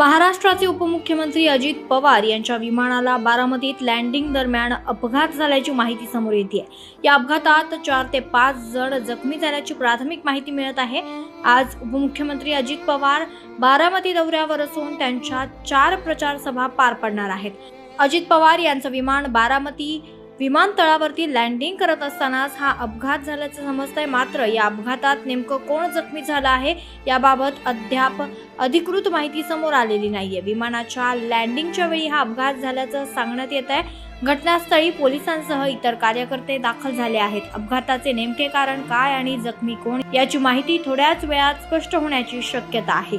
महाराष्ट्राचे उपमुख्यमंत्री अजित पवार यांच्या विमानाला बारामतीत लँडिंग दरम्यान अपघात झाल्याची माहिती समोर येते या अपघातात चार ते पाच जण जखमी झाल्याची प्राथमिक माहिती मिळत आहे. आज उपमुख्यमंत्री अजित पवार बारामती दौऱ्यावर असून त्यांच्या चार प्रचार सभा पार पडणार आहेत. अजित पवार यांचं विमान बारामती विमानतळावरती लँडिंग करत असतानाच हा अपघात झाल्याचं समजतंय. मात्र या अपघातात नेमकं कोण जखमी झालं आहे याबाबत अद्याप अधिकृत माहिती समोर आलेली नाहीये. विमानाच्या लँडिंगच्या वेळी हा अपघात झाल्याचं सांगण्यात येत आहे घटनास्थळी पोलिसांसह इतर कार्यकर्ते दाखल झाले आहेत. अपघाताचे नेमके कारण काय आणि जखमी कोण याची माहिती थोड्याच वेळात स्पष्ट होण्याची शक्यता आहे.